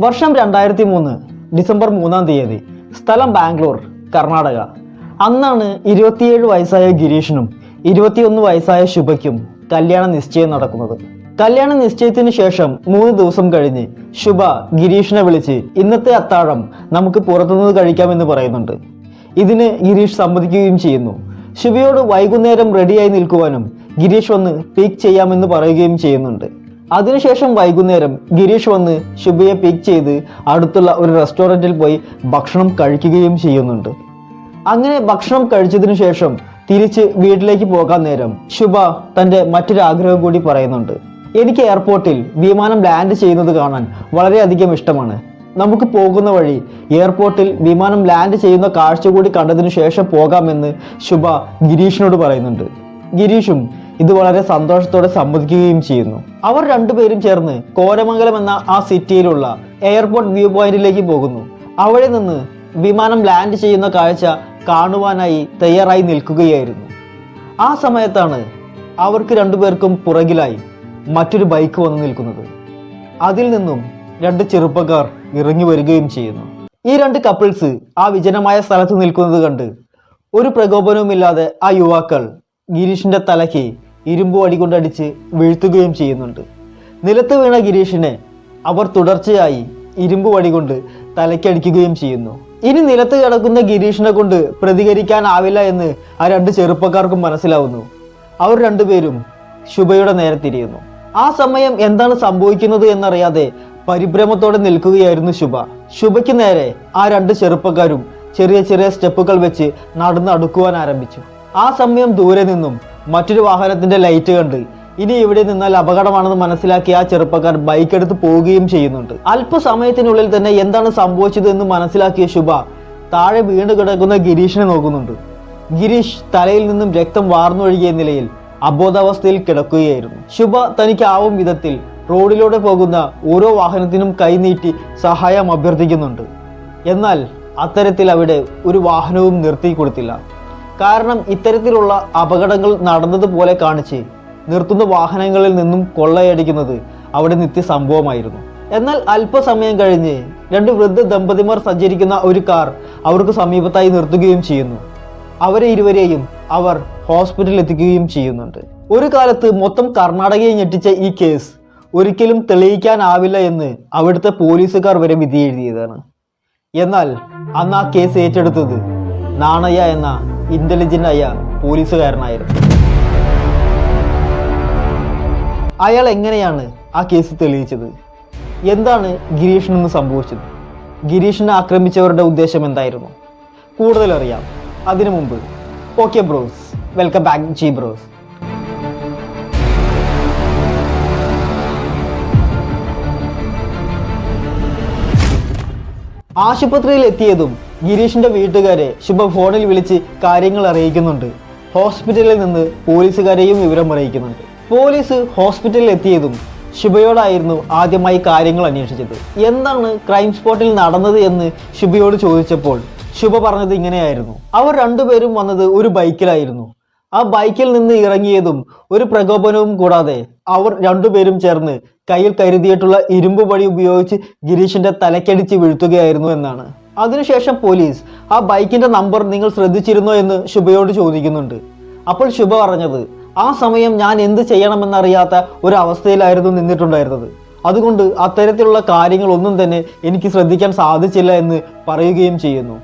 വർഷം രണ്ടായിരത്തി മൂന്ന് ഡിസംബർ മൂന്നാം തീയതി. സ്ഥലം ബാംഗ്ലൂർ കർണാടക. അന്നാണ് ഇരുപത്തിയേഴ് വയസ്സായ ഗിരീഷിനും ഇരുപത്തിയൊന്ന് വയസ്സായ ശുഭയ്ക്കും കല്യാണ നിശ്ചയം നടക്കുന്നത്. കല്യാണ നിശ്ചയത്തിന് ശേഷം മൂന്ന് ദിവസം കഴിഞ്ഞ് ശുഭ ഗിരീഷിനെ വിളിച്ച് ഇന്നത്തെ അത്താഴം നമുക്ക് പുറത്തുനിന്ന് കഴിക്കാമെന്ന് പറയുന്നുണ്ട്. ഇതിന് ഗിരീഷ് സമ്മതിക്കുകയും ചെയ്യുന്നു. ശുഭയോട് വൈകുന്നേരം റെഡിയായി നിൽക്കുവാനും ഗിരീഷ് ഒന്ന് പീക്ക് ചെയ്യാമെന്ന് പറയുകയും ചെയ്യുന്നുണ്ട്. അതിനുശേഷം വൈകുന്നേരം ഗിരീഷ് വന്ന് ശുഭയെ പിക്ക് ചെയ്ത് അടുത്തുള്ള ഒരു റെസ്റ്റോറന്റിൽ പോയി ഭക്ഷണം കഴിക്കുകയും ചെയ്യുന്നുണ്ട്. അങ്ങനെ ഭക്ഷണം കഴിച്ചതിനു ശേഷം തിരിച്ച് വീട്ടിലേക്ക് പോകാൻ നേരം ശുഭ തന്റെ മറ്റൊരു ആഗ്രഹം കൂടി പറയുന്നുണ്ട്. എനിക്ക് എയർപോർട്ടിൽ വിമാനം ലാൻഡ് ചെയ്യുന്നത് കാണാൻ വളരെയധികം ഇഷ്ടമാണ്. നമുക്ക് പോകുന്ന വഴി എയർപോർട്ടിൽ വിമാനം ലാൻഡ് ചെയ്യുന്ന കാഴ്ച കൂടി കണ്ടതിനു ശേഷം പോകാമെന്ന് ശുഭ ഗിരീഷിനോട് പറയുന്നുണ്ട്. ഗിരീഷും ഇത് വളരെ സന്തോഷത്തോടെ സമ്മതിക്കുകയും ചെയ്യുന്നു. അവർ രണ്ടുപേരും ചേർന്ന് കോരമംഗലം എന്ന ആ സിറ്റിയിലുള്ള എയർപോർട്ട് വ്യൂ പോയിന്റിലേക്ക് പോകുന്നു. അവിടെ നിന്ന് വിമാനം ലാൻഡ് ചെയ്യുന്ന കാഴ്ച കാണുവാനായി തയ്യാറായി നിൽക്കുകയായിരുന്നു. ആ സമയത്താണ് അവർക്ക് രണ്ടുപേർക്കും പുറകിലായി മറ്റൊരു ബൈക്ക് വന്നു നിൽക്കുന്നത്. അതിൽ നിന്നും രണ്ട് ചെറുപ്പക്കാർ ഇറങ്ങി വരികയും ചെയ്യുന്നു. ഈ രണ്ട് കപ്പിൾസ് ആ വിജനമായ സ്ഥലത്ത് നിൽക്കുന്നത് കണ്ട് ഒരു പ്രകോപനവുമില്ലാതെ ആ യുവാക്കൾ ഗിരീഷിന്റെ തലയ്ക്ക് ഇരുമ്പ് വടി കൊണ്ടടിച്ച് വീഴ്ത്തുകയും ചെയ്യുന്നുണ്ട്. നിലത്ത് വീണ ഗിരീഷിനെ അവർ തുടർച്ചയായി ഇരുമ്പ് വടി കൊണ്ട് തലയ്ക്കടിക്കുകയും ചെയ്യുന്നു. ഇനി നിലത്ത് കിടക്കുന്ന ഗിരീഷിനെ കൊണ്ട് പ്രതികരിക്കാനാവില്ല എന്ന് ആ രണ്ട് ചെറുപ്പക്കാർക്കും മനസ്സിലാവുന്നു. അവർ രണ്ടുപേരും ശുഭയുടെ നേരെ തിരിയുന്നു. ആ സമയം എന്താണ് സംഭവിക്കുന്നത് എന്നറിയാതെ പരിഭ്രമത്തോടെ നിൽക്കുകയായിരുന്നു ശുഭ. ശുഭയ്ക്ക് നേരെ ആ രണ്ട് ചെറുപ്പക്കാരും ചെറിയ ചെറിയ സ്റ്റെപ്പുകൾ വെച്ച് നടന്ന് അടുക്കുവാൻ ആരംഭിച്ചു. ആ സമയം ദൂരെ നിന്നും മറ്റൊരു വാഹനത്തിന്റെ ലൈറ്റ് കണ്ട്. ഇനി ഇവിടെ നിന്നാൽ അപകടമാണെന്ന് മനസ്സിലാക്കി ആ ചെറുപ്പക്കാർ ബൈക്ക് എടുത്ത് പോവുകയും ചെയ്യുന്നുണ്ട്. അല്പസമയത്തിനുള്ളിൽ തന്നെ എന്താണ് സംഭവിച്ചത് എന്ന് മനസ്സിലാക്കിയ ശുഭ താഴെ വീണ് കിടക്കുന്ന ഗിരീഷിനെ നോക്കുന്നുണ്ട്. ഗിരീഷ് തലയിൽ നിന്നും രക്തം വാർന്നൊഴുകിയ നിലയിൽ അബോധാവസ്ഥയിൽ കിടക്കുകയായിരുന്നു. ശുഭ തനിക്കാവും വിധത്തിൽ റോഡിലൂടെ പോകുന്ന ഓരോ വാഹനത്തിനും കൈനീട്ടി സഹായം അഭ്യർത്ഥിക്കുന്നുണ്ട്. എന്നാൽ അത്തരത്തിൽ അവിടെ ഒരു വാഹനവും നിർത്തി കൊടുത്തില്ല. കാരണം ഇത്തരത്തിലുള്ള അപകടങ്ങൾ നടന്നതുപോലെ കാണിച്ച് നിർത്തുന്ന വാഹനങ്ങളിൽ നിന്നും കൊള്ളയടിക്കുന്നത് അവിടെ നിത്യ സംഭവമായിരുന്നു എന്നാൽ അല്പസമയം കഴിഞ്ഞ് രണ്ട് വൃദ്ധ ദമ്പതിമാർ സഞ്ചരിക്കുന്ന ഒരു കാർ അവർക്ക് സമീപത്തായി നിർത്തുകയും ചെയ്യുന്നു. അവരെ ഇരുവരെയും അവർ ഹോസ്പിറ്റലിൽ എത്തിക്കുകയും ചെയ്യുന്നുണ്ട്. ഒരു കാലത്ത് മൊത്തം കർണാടകയെ ഞെട്ടിച്ച ഈ കേസ് ഒരിക്കലും തെളിയിക്കാനാവില്ല എന്ന് അവിടുത്തെ പോലീസുകാർ വരെ വിധി എഴുതിയതാണ് എന്നാൽ അന്ന് ആ കേസ് ഏറ്റെടുത്തത് നാണയ എന്ന ഇന്റലിജന്റ് ആയ പോലീസുകാരനായിരുന്നു. അയാൾ എങ്ങനെയാണ് ആ കേസ് തെളിയിച്ചത്? എന്താണ് ഗിരീഷിന് സംഭവിച്ചത്? ഗിരീഷിനെ ആക്രമിച്ചവരുടെ ഉദ്ദേശം എന്തായിരുന്നു? കൂടുതൽ അറിയാം. അതിനു മുമ്പ്. Okay bros. Welcome back G bros. ആശുപത്രിയിൽ എത്തിയതും ഗിരീഷിന്റെ വീട്ടുകാരെ ശുഭ ഫോണിൽ വിളിച്ച് കാര്യങ്ങൾ അറിയിക്കുന്നുണ്ട്. ഹോസ്പിറ്റലിൽ നിന്ന് പോലീസുകാരെയും വിവരം അറിയിക്കുന്നുണ്ട്. പോലീസ് ഹോസ്പിറ്റലിൽ എത്തിയതും ശുഭയോടായിരുന്നു ആദ്യമായി കാര്യങ്ങൾ അന്വേഷിച്ചത്. എന്താണ് ക്രൈം സ്പോട്ടിൽ നടന്നത് എന്ന് ശുഭയോട് ചോദിച്ചപ്പോൾ ശുഭ പറഞ്ഞത് ഇങ്ങനെയായിരുന്നു. അവർ രണ്ടുപേരും വന്നത് ഒരു ബൈക്കിലായിരുന്നു. ആ ബൈക്കിൽ നിന്ന് ഇറങ്ങിയതും ഒരു പ്രകോപനവും കൂടാതെ അവർ രണ്ടുപേരും ചേർന്ന് കയ്യിൽ കരുതിയിട്ടുള്ള ഇരുമ്പ് പടി ഉപയോഗിച്ച് ഗിരീഷിന്റെ തലക്കടിച്ച് വീഴ്ത്തുകയായിരുന്നു എന്നാണ്. അതിനുശേഷം പോലീസ് ആ ബൈക്കിന്റെ നമ്പർ നിങ്ങൾ ശ്രദ്ധിച്ചിരുന്നോ എന്ന് ശുഭയോട് ചോദിക്കുന്നുണ്ട്. അപ്പോൾ ശുഭ പറഞ്ഞത് ആ സമയം ഞാൻ എന്ത് ചെയ്യണമെന്നറിയാത്ത ഒരു അവസ്ഥയിലായിരുന്നു നിന്നിട്ടുണ്ടായിരുന്നത്. അതുകൊണ്ട് അത്തരത്തിലുള്ള കാര്യങ്ങളൊന്നും തന്നെ എനിക്ക് ശ്രദ്ധിക്കാൻ സാധിച്ചില്ല എന്ന് പറയുകയും ചെയ്യുന്നു.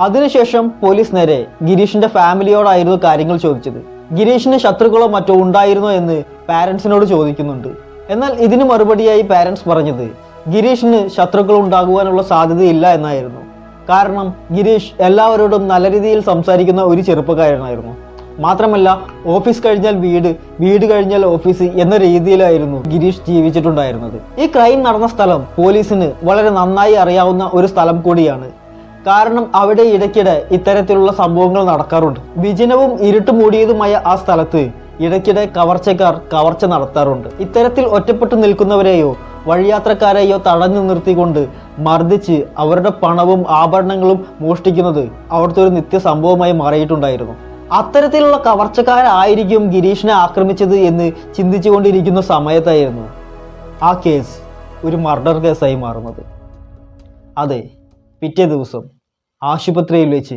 അതിനുശേഷം പോലീസ് നേരെ ഗിരീഷിന്റെ ഫാമിലിയോടായിരുന്നു കാര്യങ്ങൾ ചോദിച്ചത്. ഗിരീഷിന് ശത്രുക്കളോ മറ്റോ ഉണ്ടായിരുന്നോ എന്ന് പാരൻസിനോട് ചോദിക്കുന്നുണ്ട്. എന്നാൽ ഇതിന് മറുപടിയായി പാരൻസ് പറഞ്ഞത് ഗിരീഷിന് ശത്രുക്കൾ ഉണ്ടാകുവാനുള്ള സാധ്യതയില്ല എന്നായിരുന്നു. കാരണം ഗിരീഷ് എല്ലാവരോടും നല്ല രീതിയിൽ സംസാരിക്കുന്ന ഒരു ചെറുപ്പക്കാരനായിരുന്നു. മാത്രമല്ല ഓഫീസ് കഴിഞ്ഞാൽ വീട് വീട് കഴിഞ്ഞാൽ ഓഫീസ് എന്ന രീതിയിലായിരുന്നു ഗിരീഷ് ജീവിച്ചിട്ടുണ്ടായിരുന്നത്. ഈ ക്രൈം നടന്ന സ്ഥലം പോലീസിന് വളരെ നന്നായി അറിയാവുന്ന ഒരു സ്ഥലം കൂടിയാണ്. കാരണം അവിടെ ഇടയ്ക്കിടെ ഇത്തരത്തിലുള്ള സംഭവങ്ങൾ നടക്കാറുണ്ട്. വിജനവും ഇരുട്ട് മൂടിയതുമായ ആ സ്ഥലത്ത് ഇടയ്ക്കിടെ കവർച്ചക്കാർ കവർച്ച നടത്താറുണ്ട്. ഇത്തരത്തിൽ ഒറ്റപ്പെട്ടു നിൽക്കുന്നവരെയോ വഴിയാത്രക്കാരെയോ തടഞ്ഞു നിർത്തിക്കൊണ്ട് മർദ്ദിച്ച് അവരുടെ പണവും ആഭരണങ്ങളും മോഷ്ടിക്കുന്നത് അവിടുത്തെ ഒരു നിത്യ സംഭവമായി മാറിയിട്ടുണ്ടായിരുന്നു. അത്തരത്തിലുള്ള കവർച്ചക്കാരായിരിക്കും ഗിരീഷിനെ ആക്രമിച്ചത് എന്ന് ചിന്തിച്ചുകൊണ്ടിരിക്കുന്ന സമയത്തായിരുന്നു ആ കേസ് ഒരു മർഡർ കേസായി മാറുന്നത്. അതെ പിറ്റേ ദിവസം ആശുപത്രിയിൽ വെച്ച്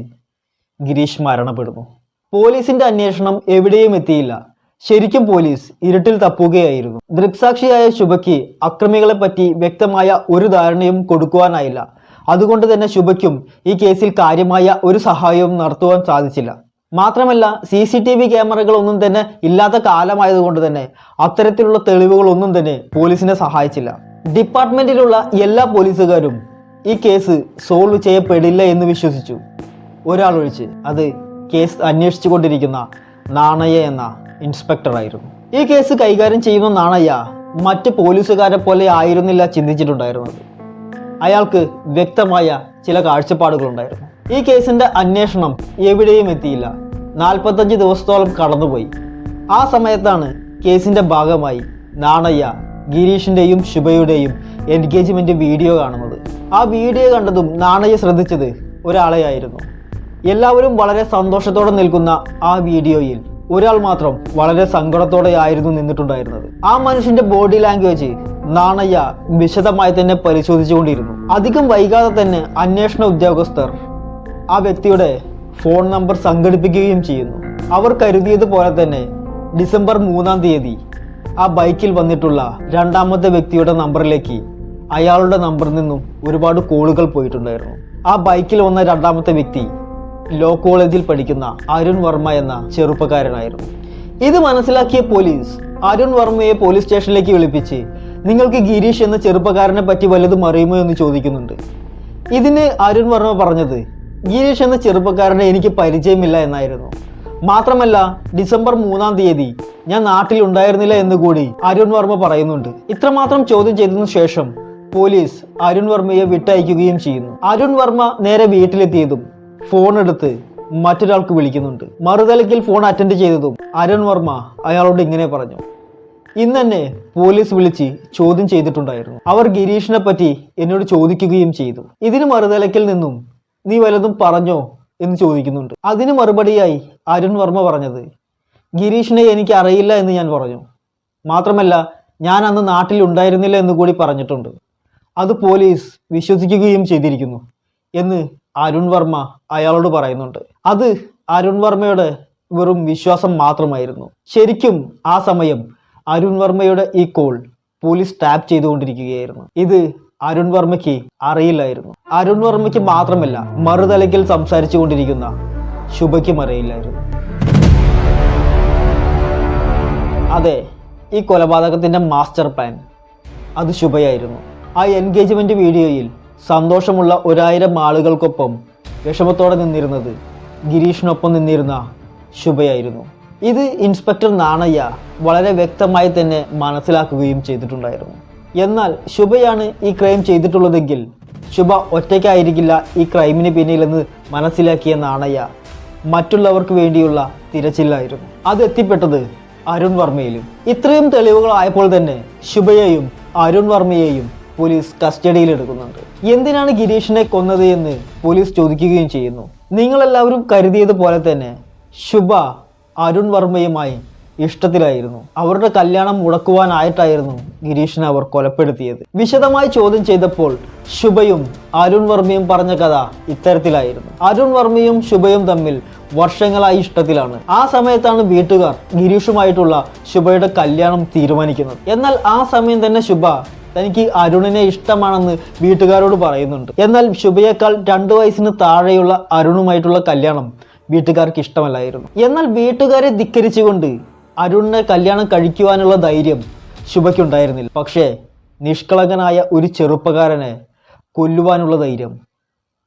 ഗിരീഷ് മരണപ്പെടുന്നു. പോലീസിന്റെ അന്വേഷണം എവിടെയും എത്തിയില്ല. ശരിക്കും പോലീസ് ഇരുട്ടിൽ തപ്പുകയായിരുന്നു. ദൃക്സാക്ഷിയായ ശുഭയ്ക്ക് അക്രമികളെ പറ്റി വ്യക്തമായ ഒരു ധാരണയും കൊടുക്കുവാനായില്ല. അതുകൊണ്ട് തന്നെ ശുഭയ്ക്കും ഈ കേസിൽ കാര്യമായ ഒരു സഹായവും നടത്തുവാൻ സാധിച്ചില്ല. മാത്രമല്ല സി സി ടി വി ക്യാമറകളൊന്നും തന്നെ ഇല്ലാത്ത കാലമായതുകൊണ്ട് തന്നെ അത്തരത്തിലുള്ള തെളിവുകളൊന്നും തന്നെ പോലീസിനെ സഹായിച്ചില്ല. ഡിപ്പാർട്ട്മെന്റിലുള്ള എല്ലാ പോലീസുകാരും ഈ കേസ് സോൾവ് ചെയ്യപ്പെടില്ല എന്ന് വിശ്വസിച്ചു. ഒരാൾ ഒഴിച്ച് അത് കേസ് അന്വേഷിച്ചു കൊണ്ടിരിക്കുന്ന നാണയ്യ എന്ന ഇൻസ്പെക്ടറായിരുന്നു. ഈ കേസ് കൈകാര്യം ചെയ്യുന്ന നാണയ്യ മറ്റ് പോലീസുകാരെ പോലെ ആയിരുന്നില്ല ചിന്തിച്ചിട്ടുണ്ടായിരുന്നത്. അയാൾക്ക് വ്യക്തമായ ചില കാഴ്ചപ്പാടുകളുണ്ടായിരുന്നു. ഈ കേസിന്റെ അന്വേഷണം എവിടെയും എത്തിയില്ല. നാൽപ്പത്തഞ്ച് ദിവസത്തോളം കടന്നുപോയി. ആ സമയത്താണ് കേസിന്റെ ഭാഗമായി നാണയ്യ ഗിരീഷിന്റെയും ശുഭയുടെയും എൻഗേജ്മെന്റ് വീഡിയോ കാണുന്നത്. ആ വീഡിയോ കണ്ടതും നാണയ്യ ശ്രദ്ധിച്ചത് ഒരാളെയായിരുന്നു. എല്ലാവരും വളരെ സന്തോഷത്തോടെ നിൽക്കുന്ന ആ വീഡിയോയിൽ ഒരാൾ മാത്രം വളരെ സങ്കടത്തോടെ ആയിരുന്നു നിന്നിട്ടുണ്ടായിരുന്നത്. ആ മനുഷ്യന്റെ ബോഡി ലാംഗ്വേജ് നാണയ്യ വിശദമായി തന്നെ പരിശോധിച്ചുകൊണ്ടിരുന്നു. അധികം വൈകാതെ തന്നെ അന്വേഷണ ഉദ്യോഗസ്ഥർ ആ വ്യക്തിയുടെ ഫോൺ നമ്പർ സംഘടിപ്പിക്കുകയും ചെയ്യുന്നു. അവർ കരുതിയതുപോലെ തന്നെ ഡിസംബർ മൂന്നാം തീയതി ആ ബൈക്കിൽ വന്നിട്ടുള്ള രണ്ടാമത്തെ വ്യക്തിയുടെ നമ്പറിലേക്ക് അയാളുടെ നമ്പറിൽ നിന്നും ഒരുപാട് കോളുകൾ പോയിട്ടുണ്ടായിരുന്നു. ആ ബൈക്കിൽ വന്ന രണ്ടാമത്തെ വ്യക്തി ലോ കോളേജിൽ പഠിക്കുന്ന അരുൺ വർമ്മ എന്ന ചെറുപ്പക്കാരനായിരുന്നു. ഇത് മനസ്സിലാക്കിയ പോലീസ് അരുൺ വർമ്മയെ പോലീസ് സ്റ്റേഷനിലേക്ക് വിളിപ്പിച്ച് നിങ്ങൾക്ക് ഗിരീഷ് എന്ന ചെറുപ്പക്കാരനെ പറ്റി വല്ലതും അറിയുമോ എന്ന് ചോദിക്കുന്നുണ്ട്. ഇതിന് അരുൺ വർമ്മ പറഞ്ഞത് ഗിരീഷ് എന്ന ചെറുപ്പക്കാരനെ എനിക്ക് പരിചയമില്ല എന്നായിരുന്നു. മാത്രമല്ല ഡിസംബർ മൂന്നാം തീയതി ഞാൻ നാട്ടിൽ ഉണ്ടായിരുന്നില്ല എന്ന് കൂടി അരുൺ വർമ്മ പറയുന്നുണ്ട്. ഇത്രമാത്രം ചോദ്യം ചെയ്തതിനു ശേഷം പോലീസ് അരുൺ വർമ്മയെ വിട്ടയക്കുകയും ചെയ്യുന്നു. അരുൺ വർമ്മ നേരെ വീട്ടിലെത്തിയതും ഫോൺ എടുത്ത് മറ്റൊരാൾക്ക് വിളിക്കുന്നുണ്ട്. മറുതലക്കിൽ ഫോൺ അറ്റൻഡ് ചെയ്തതും അരുൺ വർമ്മ അയാളോട് ഇങ്ങനെ പറഞ്ഞു. ഇന്ന് തന്നെ പോലീസ് വിളിച്ച് ചോദ്യം ചെയ്തിട്ടുണ്ടായിരുന്നു. അവർ ഗിരീഷിനെ പറ്റി എന്നോട് ചോദിക്കുകയും ചെയ്തു. ഇതിന് മറുതലക്കിൽ നിന്നും നീ വലതും പറഞ്ഞോ എന്ന് ചോദിക്കുന്നുണ്ട്. അതിന് മറുപടിയായി അരുൺ വർമ്മ പറഞ്ഞത് ഗിരീഷിനെ എനിക്ക് അറിയില്ല എന്ന് ഞാൻ പറഞ്ഞു. മാത്രമല്ല ഞാൻ അന്ന് നാട്ടിൽ ഉണ്ടായിരുന്നില്ല എന്ന് കൂടി പറഞ്ഞിട്ടുണ്ട്. അത് പോലീസ് വിശ്വസിക്കുകയും ചെയ്തിരിക്കുന്നു എന്ന് അരുൺ വർമ്മ അയാളോട് പറയുന്നുണ്ട്. അത് അരുൺ വർമ്മയുടെ വെറും വിശ്വാസം മാത്രമായിരുന്നു. ശരിക്കും ആ സമയം അരുൺ വർമ്മയുടെ ഈ കോൾ പോലീസ് ടാപ്പ് ചെയ്തുകൊണ്ടിരിക്കുകയായിരുന്നു. ഇത് അരുൺ വർമ്മയ്ക്ക് അറിയില്ലായിരുന്നു. അരുൺ വർമ്മയ്ക്ക് മാത്രമല്ല മറുതലയ്ക്കൽ സംസാരിച്ചു കൊണ്ടിരിക്കുന്ന ശുഭയ്ക്കും അറിയില്ലായിരുന്നു. അതെ ഈ കൊലപാതകത്തിന്റെ മാസ്റ്റർ പ്ലാൻ അത് ശുഭയായിരുന്നു. ആ എൻഗേജ്മെന്റ് വീഡിയോയിൽ സന്തോഷമുള്ള ഒരായിരം ആളുകൾക്കൊപ്പം വിഷമത്തോടെ നിന്നിരുന്നത് ഗിരീഷിനൊപ്പം നിന്നിരുന്ന ശുഭയായിരുന്നു. ഇത് ഇൻസ്പെക്ടർ നാണയ്യ വളരെ വ്യക്തമായി തന്നെ മനസ്സിലാക്കുകയും ചെയ്തിട്ടുണ്ടായിരുന്നു. എന്നാൽ ശുഭയാണ് ഈ ക്രൈം ചെയ്തിട്ടുള്ളതെങ്കിൽ ശുഭ ഒറ്റയ്ക്കായിരിക്കില്ല ഈ ക്രൈമിന് പിന്നിലെന്ന് മനസ്സിലാക്കിയ നാണയ്യ മറ്റുള്ളവർക്ക് വേണ്ടിയുള്ള തിരച്ചിലായിരുന്നു. അത് എത്തിപ്പെട്ടത് അരുൺ വർമ്മയിലും. ഇത്രയും തെളിവുകളായപ്പോൾ തന്നെ ശുഭയെയും അരുൺ വർമ്മയെയും പോലീസ് കസ്റ്റഡിയിൽ എടുക്കുന്നുണ്ട്. എന്തിനാണ് ഗിരീഷിനെ കൊന്നത് എന്ന് പോലീസ് ചോദിക്കുകയും ചെയ്യുന്നു. നിങ്ങളെല്ലാവരും കരുതിയതുപോലെ തന്നെ ശുഭ അരുൺ വർമ്മയുമായി ഇഷ്ടത്തിലായിരുന്നു. അവരുടെ കല്യാണം മുടക്കുവാനായിട്ടായിരുന്നു ഗിരീഷിനെ അവർ കൊലപ്പെടുത്തിയത്. വിശദമായി ചോദ്യം ചെയ്തപ്പോൾ ശുഭയും അരുൺ വർമ്മയും പറഞ്ഞ കഥ ഇത്തരത്തിലായിരുന്നു. അരുൺ വർമ്മയും ശുഭയും തമ്മിൽ വർഷങ്ങളായി ഇഷ്ടത്തിലാണ്. ആ സമയത്താണ് വീട്ടുകാർ ഗിരീഷുമായിട്ടുള്ള ശുഭയുടെ കല്യാണം തീരുമാനിക്കുന്നത്. എന്നാൽ ആ സമയം തന്നെ ശുഭ തനിക്ക് അരുണിനെ ഇഷ്ടമാണെന്ന് വീട്ടുകാരോട് പറയുന്നുണ്ട്. എന്നാൽ ശുഭയേക്കാൾ രണ്ടു വയസ്സിന് താഴെയുള്ള അരുണുമായിട്ടുള്ള കല്യാണം വീട്ടുകാർക്ക് ഇഷ്ടമല്ലായിരുന്നു. എന്നാൽ വീട്ടുകാരെ ധിക്കരിച്ചുകൊണ്ട് അരുണിനെ കല്യാണം കഴിക്കുവാനുള്ള ധൈര്യം ശുഭയ്ക്കുണ്ടായിരുന്നില്ല. പക്ഷേ നിഷ്കളങ്കനായ ഒരു ചെറുപ്പക്കാരനെ കൊല്ലുവാനുള്ള ധൈര്യം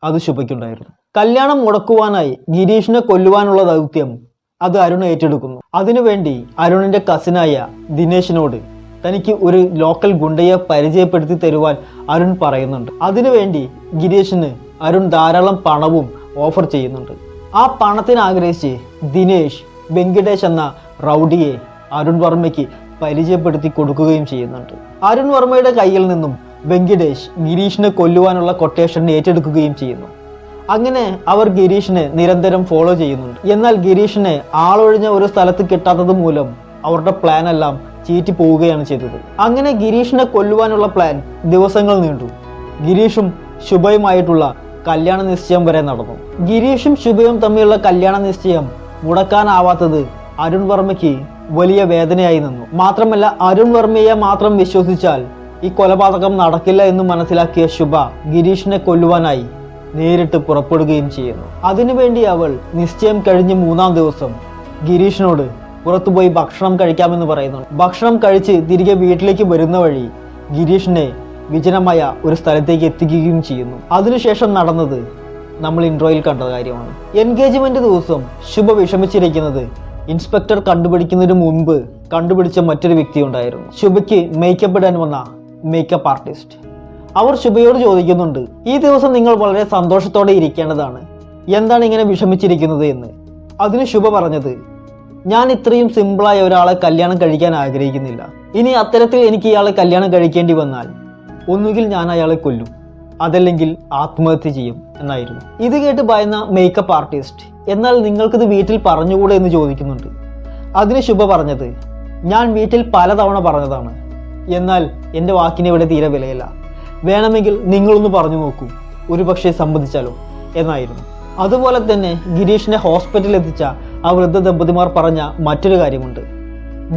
അത് ശുഭയ്ക്കുണ്ടായിരുന്നു. കല്യാണം മുടക്കുവാനായി ഗിരീഷിനെ കൊല്ലുവാനുള്ള ദൗത്യം അത് അരുൺ ഏറ്റെടുക്കുന്നു. അതിനുവേണ്ടി അരുണിന്റെ കസിനായ ദിനേശിനോട് തനിക്ക് ഒരു ലോക്കൽ ഗുണ്ടയെ പരിചയപ്പെടുത്തി തരുവാൻ അരുൺ പറയുന്നുണ്ട്. അതിനുവേണ്ടി ഗിരീഷിന് അരുൺ ധാരാളം പണവും ഓഫർ ചെയ്യുന്നുണ്ട്. ആ പണത്തിന് ആഗ്രഹിച്ച് ദിനേശ് വെങ്കിടേഷ് എന്ന റൗഡിയെ അരുൺ വർമ്മയ്ക്ക് പരിചയപ്പെടുത്തി കൊടുക്കുകയും ചെയ്യുന്നുണ്ട്. അരുൺ വർമ്മയുടെ കയ്യിൽ നിന്നും വെങ്കിടേഷ് ഗിരീഷിനെ കൊല്ലുവാനുള്ള കൊട്ടേഷൻ ഏറ്റെടുക്കുകയും ചെയ്യുന്നു. അങ്ങനെ അവർ ഗിരീഷിനെ നിരന്തരം ഫോളോ ചെയ്യുന്നുണ്ട്. എന്നാൽ ഗിരീഷിനെ ആളൊഴിഞ്ഞ ഒരു സ്ഥലത്ത് കിട്ടാത്തത് മൂലം അവരുടെ പ്ലാൻ എല്ലാം ചീറ്റി പോവുകയാണ് ചെയ്തത്. അങ്ങനെ ഗിരീഷിനെ കൊല്ലുവാനുള്ള പ്ലാൻ ദിവസങ്ങൾ നീണ്ടു. ഗിരീഷും ശുഭയുമായിട്ടുള്ള കല്യാണ നിശ്ചയം വരെ നടന്നു. ഗിരീഷും ശുഭയും തമ്മിലുള്ള കല്യാണ നിശ്ചയം മുടക്കാനാവാത്തത് അരുൺ വർമ്മയ്ക്ക് വലിയ വേദനയായി നിന്നു. മാത്രമല്ല അരുൺ വർമ്മയെ മാത്രം വിശ്വസിച്ചാൽ ഈ കൊലപാതകം നടക്കില്ല എന്ന് മനസ്സിലാക്കിയ ശുഭ ഗിരീഷിനെ കൊല്ലുവാനായി നേരിട്ട് പുറപ്പെടുകയും ചെയ്യുന്നു. അതിനുവേണ്ടി അവൾ നിശ്ചയം കഴിഞ്ഞ് മൂന്നാം ദിവസം ഗിരീഷിനോട് പുറത്തുപോയി ഭക്ഷണം കഴിക്കാമെന്ന് പറയുന്നു. ഭക്ഷണം കഴിച്ച് തിരികെ വീട്ടിലേക്ക് വരുന്ന വഴി ഗിരീഷിനെ വിജനമായ ഒരു സ്ഥലത്തേക്ക് എത്തിക്കുകയും ചെയ്യുന്നു. അതിനുശേഷം നടന്നത് നമ്മൾ ഇൻട്രോയിൽ കണ്ട കാര്യമാണ്. എൻഗേജ്മെന്റ് ദിവസം ശുഭ വിഷമിച്ചിരിക്കുന്നത് ഇൻസ്പെക്ടർ കണ്ടുപിടിക്കുന്നതിന് മുമ്പ് കണ്ടുപിടിച്ച മറ്റൊരു വ്യക്തി ഉണ്ടായിരുന്നു. ശുഭയ്ക്ക് മേക്കപ്പ് ഇടാൻ വന്ന മേക്കപ്പ് ആർട്ടിസ്റ്റ് അവർ ശുഭയോട് ചോദിക്കുന്നുണ്ട് ഈ ദിവസം നിങ്ങൾ വളരെ സന്തോഷത്തോടെ ഇരിക്കേണ്ടതാണ്. എന്താണ് ഇങ്ങനെ വിഷമിച്ചിരിക്കുന്നത് എന്ന്? അതിന് ശുഭ പറഞ്ഞത് ഞാൻ ഇത്രയും സിമ്പിളായ ഒരാളെ കല്യാണം കഴിക്കാൻ ആഗ്രഹിക്കുന്നില്ല. ഇനി അത്തരത്തിൽ എനിക്ക് ഇയാളെ കല്യാണം കഴിക്കേണ്ടി വന്നാൽ ഒന്നുകിൽ ഞാൻ അയാളെ കൊല്ലും അതല്ലെങ്കിൽ ആത്മഹത്യ ചെയ്യും എന്നായിരുന്നു. ഇത് കേട്ട് ഭയന്ന മേക്കപ്പ് ആർട്ടിസ്റ്റ് എന്നാൽ നിങ്ങൾക്കിത് വീട്ടിൽ പറഞ്ഞുകൂടെ എന്ന് ചോദിക്കുന്നുണ്ട്. അതിന് ശുഭ പറഞ്ഞത് ഞാൻ വീട്ടിൽ പലതവണ പറഞ്ഞതാണ് എന്നാൽ എന്റെ വാക്കിന് ഇവിടെ തീരെ വിലയില്ല. വേണമെങ്കിൽ നിങ്ങളൊന്ന് പറഞ്ഞു നോക്കൂ ഒരു പക്ഷേ സമ്മതിച്ചാലോ? എന്നായിരുന്നു. അതുപോലെ തന്നെ ഗിരീഷിനെ ഹോസ്പിറ്റലിൽ എത്തിച്ച ആ വൃദ്ധ ദമ്പതിമാർ പറഞ്ഞ മറ്റൊരു കാര്യമുണ്ട്.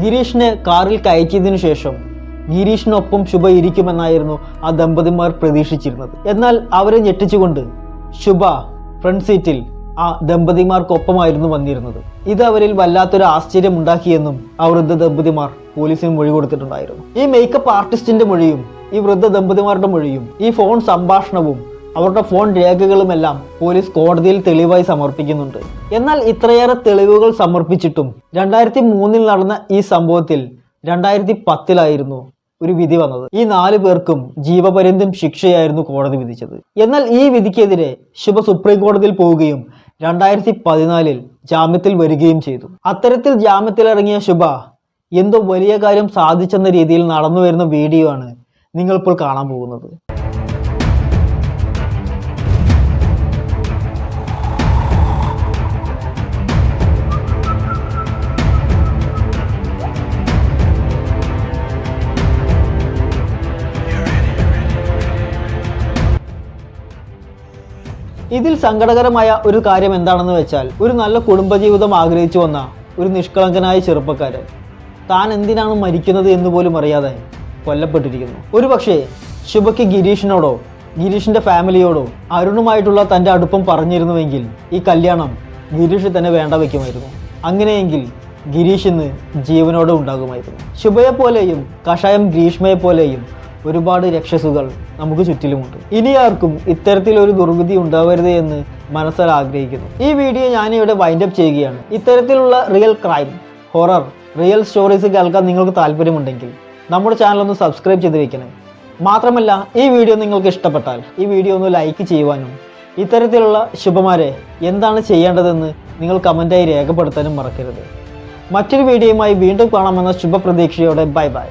ഗിരീഷിനെ കാറിൽ കയറ്റിയതിനു ശേഷം ഗിരീഷിനൊപ്പം ശുഭ ഇരിക്കുമെന്നായിരുന്നു ആ ദമ്പതിമാർ പ്രതീക്ഷിച്ചിരുന്നത്. എന്നാൽ അവരെ ഞെട്ടിച്ചുകൊണ്ട് ശുഭ ഫ്രണ്ട് സീറ്റിൽ ആ ദമ്പതിമാർക്കൊപ്പമായിരുന്നു വന്നിരുന്നത്. ഇത് അവരിൽ വല്ലാത്തൊരു ആശ്ചര്യം ഉണ്ടാക്കിയെന്നും ആ വൃദ്ധ ദമ്പതിമാർ പോലീസിന് മൊഴി കൊടുത്തിട്ടുണ്ടായിരുന്നു. ഈ മേക്കപ്പ് ആർട്ടിസ്റ്റിന്റെ മൊഴിയും ഈ വൃദ്ധ ദമ്പതിമാരുടെ മൊഴിയും ഈ ഫോൺ സംഭാഷണവും അവരുടെ ഫോൺ രേഖകളുമെല്ലാം പോലീസ് കോടതിയിൽ തെളിവായി സമർപ്പിക്കുന്നുണ്ട്. എന്നാൽ ഇത്രയേറെ തെളിവുകൾ സമർപ്പിച്ചിട്ടും രണ്ടായിരത്തി മൂന്നിൽ നടന്ന ഈ സംഭവത്തിൽ രണ്ടായിരത്തി പത്തിലായിരുന്നു ഒരു വിധി വന്നത്. ഈ നാലു പേർക്കും ജീവപര്യന്തം ശിക്ഷയായിരുന്നു കോടതി വിധിച്ചത്. എന്നാൽ ഈ വിധിക്കെതിരെ ശുഭ സുപ്രീം കോടതിയിൽ പോവുകയും രണ്ടായിരത്തി പതിനാലിൽ ജാമ്യത്തിൽ വരികയും ചെയ്തു. അത്തരത്തിൽ ജാമ്യത്തിലിറങ്ങിയ ശുഭ എന്തോ വലിയ കാര്യം സാധിച്ചെന്ന രീതിയിൽ നടന്നു വരുന്ന വീഡിയോ ആണ് നിങ്ങളിപ്പോൾ കാണാൻ പോകുന്നത്. ഇതിൽ സങ്കടകരമായ ഒരു കാര്യം എന്താണെന്ന് വെച്ചാൽ ഒരു നല്ല കുടുംബജീവിതം ആഗ്രഹിച്ചു വന്ന ഒരു നിഷ്കളങ്കനായ ചെറുപ്പക്കാരൻ. താൻ എന്തിനാണ് മരിക്കുന്നത് എന്ന് പോലും അറിയാതെ കൊല്ലപ്പെട്ടിരിക്കുന്നു. ഒരു പക്ഷേ ശുഭയ്ക്ക് ഗിരീഷിനോടോ ഗിരീഷിന്റെ ഫാമിലിയോടോ അരുണുമായിട്ടുള്ള തന്റെ അടുപ്പം പറഞ്ഞിരുന്നുവെങ്കിൽ ഈ കല്യാണം ഗിരീഷ് തന്നെ വേണ്ട വയ്ക്കുമായിരുന്നു. അങ്ങനെയെങ്കിൽ ഗിരീഷ് ഇന്ന് ജീവനോടെ ഉണ്ടാകുമായിരുന്നു. ശുഭയെ പോലെയും കഷായം ഗ്രീഷ്മയെ പോലെയും ഒരുപാട് രക്ഷസുകൾ നമുക്ക് ചുറ്റിലുമുണ്ട്. ഇനി ആർക്കും ഇത്തരത്തിലൊരു ദുർഗതി ഉണ്ടാവരുത് എന്ന് മനസ്സിൽ ആഗ്രഹിക്കുന്നു. ഈ വീഡിയോ ഞാനിവിടെ വൈൻഡപ്പ് ചെയ്യുകയാണ്. ഇത്തരത്തിലുള്ള real crime horror real stories കേൾക്കാൻ നിങ്ങൾക്ക് താല്പര്യമുണ്ടെങ്കിൽ നമ്മുടെ ചാനൽ ഒന്ന് സബ്സ്ക്രൈബ് ചെയ്ത് വെക്കണേ മാത്രമല്ല ഈ വീഡിയോ നിങ്ങൾക്ക് ഇഷ്ടപ്പെട്ടാൽ ഈ വീഡിയോ ഒന്ന് ലൈക്ക് ചെയ്യുവാനും ഇത്തരത്തിലുള്ള ശുഭമാരെ എന്താണ് ചെയ്യേണ്ടതെന്ന് നിങ്ങൾ കമന്റായി രേഖപ്പെടുത്താനും മറക്കരുത്. മറ്റൊരു വീഡിയോയുമായി വീണ്ടും കാണാമെന്ന ശുഭപ്രതീക്ഷയോടെ ബൈ ബൈ